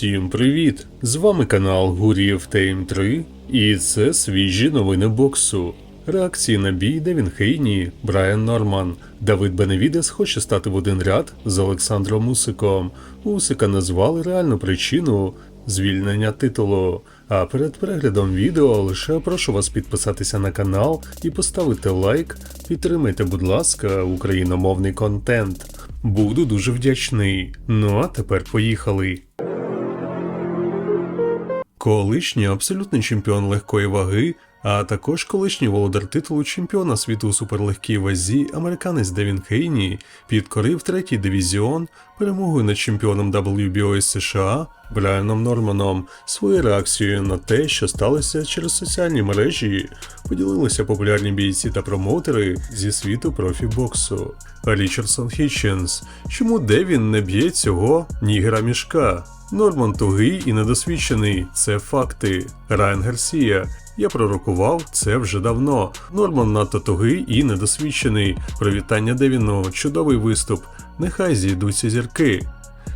Усім привіт! З вами канал Гурієв Тейм 3 і це свіжі новини боксу. Реакції на бій Девін Хейні, Брайан Норман. Давид Беневідес хоче стати в один ряд з Олександром Усиком. Усика назвали реальну причину звільнення титулу. А перед переглядом відео лише прошу вас підписатися на канал і поставити лайк. Підтримайте, будь ласка, україномовний контент. Буду дуже вдячний. Ну а тепер поїхали. Колишній абсолютний чемпіон легкої ваги, а також колишній володар титулу чемпіона світу у суперлегкій вазі, американець Девін Хейні, підкорив третій дивізіон перемогою над чемпіоном WBO США Брайаном Норманом. Своєю реакцією на те, що сталося через соціальні мережі, поділилися популярні бійці та промоутери зі світу профі-боксу. Річардсон Хітченс. Чому Девін не б'є цього нігера мішка? Норман тугий і недосвідчений, це факти. Райан Гарсія. Я пророкував це вже давно. Норман надто тугий і недосвідчений. Привітання Девіну, чудовий виступ. Нехай зійдуться зірки.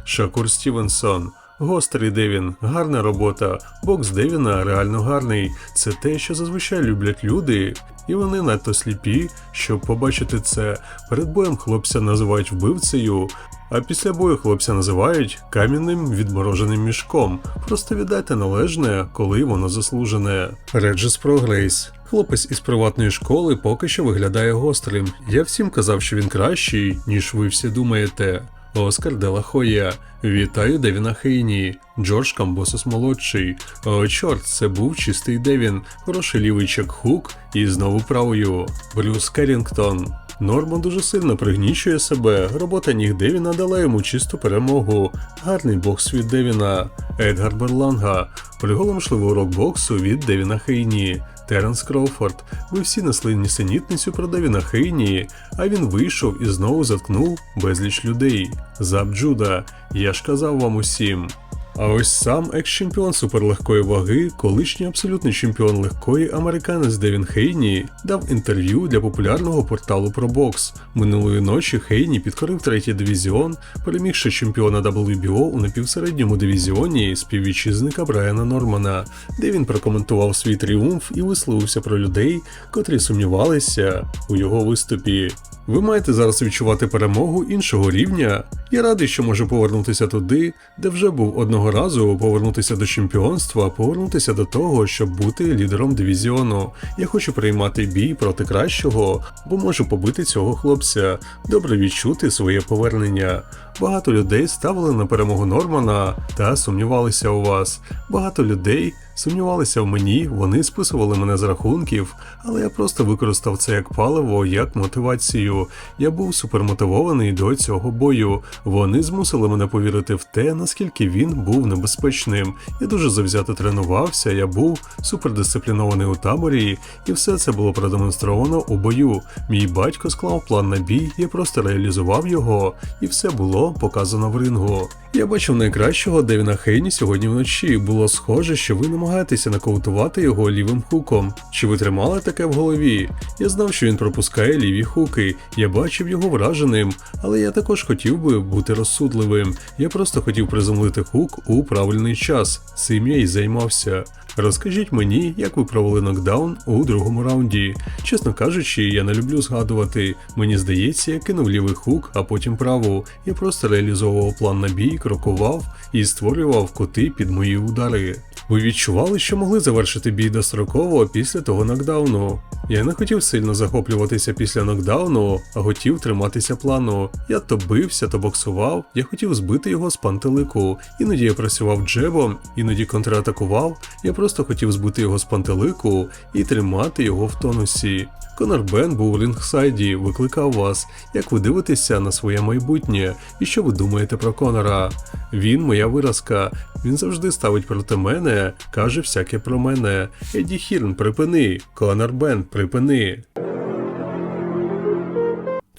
Шакур Стівенсон. Гострий Девін, гарна робота. Бокс Девіна реально гарний. Це те, що зазвичай люблять люди, і вони надто сліпі, щоб побачити це. Перед боєм хлопця називають вбивцею, а після бою хлопця називають кам'яним відмороженим мішком. Просто віддайте належне, коли воно заслужене. Реджес Прогрейс. Хлопець із приватної школи поки що виглядає гострим. Я всім казав, що він кращий, ніж ви всі думаєте. Оскар Дела Хоя. Вітаю Девіна Хейні. Джордж Камбосос молодший. О, чорт, це був чистий Девін. Хороший лівий чек хук і знову правою. Брюс Керрінгтон. Норман дуже сильно пригнічує себе. Робота ніг Девіна дала йому чисту перемогу. Гарний бокс від Девіна. Едгар Берланга. Приголомшливий урок боксу від Девіна Хейні. Теренс Кроуфорд. Ви всі несли нісенітницю про Девіна Хейні, а він вийшов і знову заткнув безліч людей. Заб Джуда. Я ж казав вам усім. А ось сам екс-чемпіон суперлегкої ваги, колишній абсолютний чемпіон легкої американець Девін Хейні, дав інтерв'ю для популярного порталу ProBox. Минулої ночі Хейні підкорив третій дивізіон, перемігши чемпіона WBO у напівсередньому дивізіоні співвітчизника Брайана Нормана, де він прокоментував свій тріумф і висловився про людей, котрі сумнівалися у його виступі. Ви маєте зараз відчувати перемогу іншого рівня. Я радий, що можу повернутися туди, де вже був одного разу, повернутися до чемпіонства, повернутися до того, щоб бути лідером дивізіону. Я хочу приймати бій проти кращого, бо можу побити цього хлопця, добре відчути своє повернення. Багато людей ставили на перемогу Нормана та сумнівалися у вас. Багато людей сумнівалися в мені, вони списували мене з рахунків, але я просто використав це як паливо, як мотивацію. Я був супермотивований до цього бою. Вони змусили мене повірити в те, наскільки він був небезпечним. Я дуже завзято тренувався, я був супердисциплінований у таборі, і все це було продемонстровано у бою. Мій батько склав план на бій, я просто реалізував його, і все було показано в рингу. Я бачив найкращого Девіна Хейні сьогодні вночі. Було схоже, що ви намагаєтеся нокаутувати його лівим хуком. Чи ви тримали таке в голові? Я знав, що він пропускає ліві хуки. Я бачив його враженим, але я також хотів би бути розсудливим. Я просто хотів приземлити хук у правильний час. Цим я й займався. Розкажіть мені, як ви провели нокдаун у другому раунді. Чесно кажучи, я не люблю згадувати. Мені здається, я кинув лівий хук, а потім праву. Я просто реалізовував план на бій, крокував і створював коти під мої удари. Ви відчували, що могли завершити бій достроково після того нокдауну? Я не хотів сильно захоплюватися після нокдауну, а хотів триматися плану. Я то бився, то боксував, я хотів збити його з пантелику. Іноді я працював джебом, іноді контратакував. Я просто хотів збити його з пантелику і тримати його в тонусі. Конор Бен був у рінгсайді, викликав вас, як ви дивитеся на своє майбутнє і що ви думаєте про Конора. Він моя виразка. Він завжди ставить проти мене, каже всяке про мене. Еді Хірн, припини, Конор Бен, припини.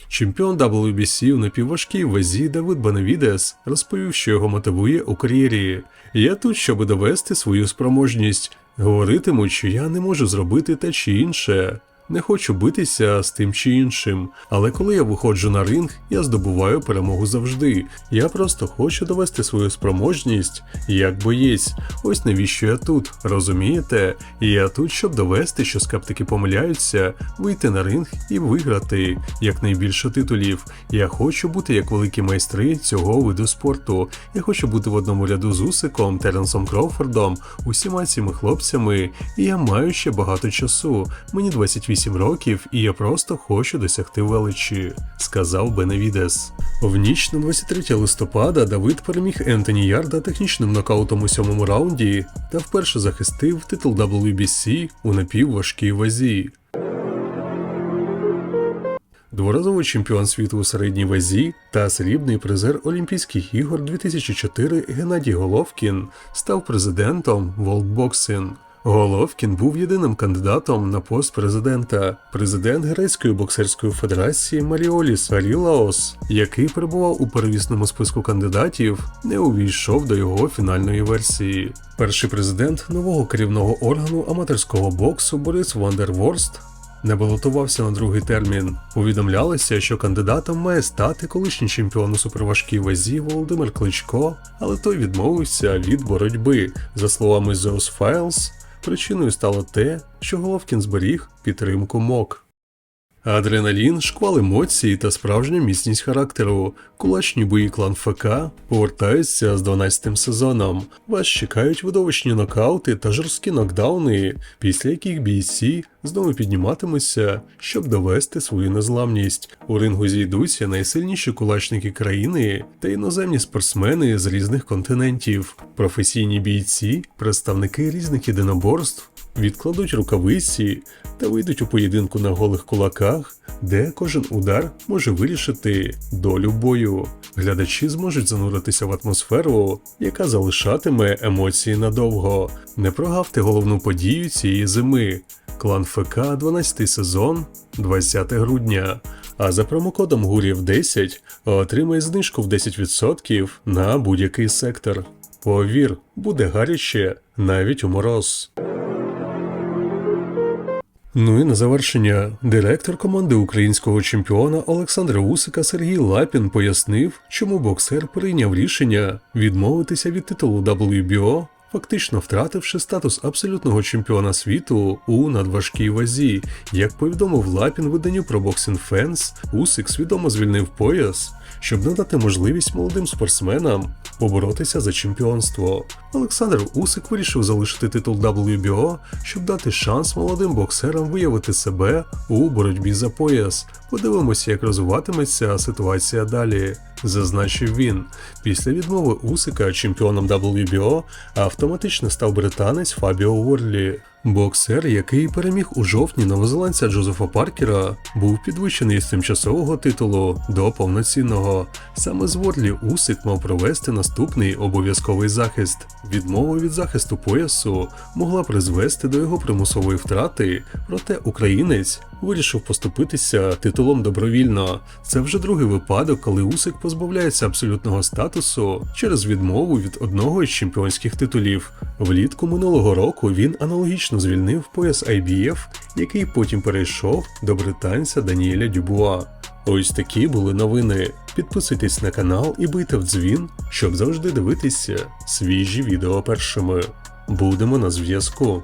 Чемпіон WBC у напівважкій вазі Давид Банавідес розповів, що його мотивує у кар'єрі. Я тут, щоб довести свою спроможність. Говоритимуть, що я не можу зробити те чи інше. Не хочу битися з тим чи іншим, але коли я виходжу на ринг, я здобуваю перемогу завжди. Я просто хочу довести свою спроможність як боєць. Ось навіщо я тут, розумієте? Я тут, щоб довести, що скептики помиляються, вийти на ринг і виграти якнайбільше титулів. Я хочу бути як великі майстри цього виду спорту. Я хочу бути в одному ряду з Усиком, Теренсом Кроуфордом, усіма цими хлопцями, і я маю ще багато часу. Мені 28 років, і я просто хочу досягти величі, сказав Беневідес. В ніч на 23 листопада Давид переміг Ентоні Ярда технічним нокаутом у сьомому раунді та вперше захистив титул WBC у напівважкій вазі. Дворазовий чемпіон світу у середній вазі та срібний призер Олімпійських ігор 2004 Геннадій Головкін став президентом World Boxing. Головкін був єдиним кандидатом на пост президента. Президент Грецької боксерської федерації Маріоліс Арілаос, який перебував у перевісному списку кандидатів, не увійшов до його фінальної версії. Перший президент нового керівного органу аматорського боксу Борис Вандерворст не балотувався на другий термін. Повідомлялося, що кандидатом має стати колишній чемпіон у суперважкій вазі Володимир Кличко, але той відмовився від боротьби. За словами Zeus Files, причиною стало те, що Головкін зберіг підтримку МОК. Адреналін, шквал емоцій та справжня міцність характеру. Кулачні бої клан ФК повертаються з 12-тим сезоном. Вас чекають видовищні нокаути та жорсткі нокдауни, після яких бійці знову підніматимуться, щоб довести свою незламність. У рингу зійдуться найсильніші кулачники країни та іноземні спортсмени з різних континентів. Професійні бійці, представники різних єдиноборств відкладуть рукавиці та вийдуть у поєдинку на голих кулаках, де кожен удар може вирішити долю бою. Глядачі зможуть зануритися в атмосферу, яка залишатиме емоції надовго. Не прогавте головну подію цієї зими. Клан ФК 12 сезон 20 грудня. А за промокодом Гурів 10 отримай знижку в 10% на будь-який сектор. Повір, буде гаряче навіть у мороз. Ну і на завершення, директор команди українського чемпіона Олександра Усика Сергій Лапін пояснив, чому боксер прийняв рішення відмовитися від титулу WBO, фактично втративши статус абсолютного чемпіона світу у надважкій вазі. Як повідомив Лапін виданню про Boxing Fans, Усик свідомо звільнив пояс, щоб надати можливість молодим спортсменам поборотися за чемпіонство. Олександр Усик вирішив залишити титул WBO, щоб дати шанс молодим боксерам виявити себе у боротьбі за пояс. Подивимося, як розвиватиметься ситуація далі. Зазначив він, після відмови Усика чемпіоном WBO автоматично став британець Фабіо Уорлі. Боксер, який переміг у жовтні новозеландця Джозефа Паркера, був підвищений з тимчасового титулу до повноцінного. Саме з Ворлі Усик мав провести наступний обов'язковий захист. Відмова від захисту поясу могла призвести до його примусової втрати, проте українець вирішив поступитися титулом добровільно. Це вже другий випадок, коли Усик позбавляється абсолютного статусу через відмову від одного із чемпіонських титулів. Влітку минулого року він аналогічно звільнив пояс IBF, який потім перейшов до британця Даніеля Дюбуа. Ось такі були новини. Підписуйтесь на канал і бийте в дзвін, щоб завжди дивитися свіжі відео першими. Будемо на зв'язку.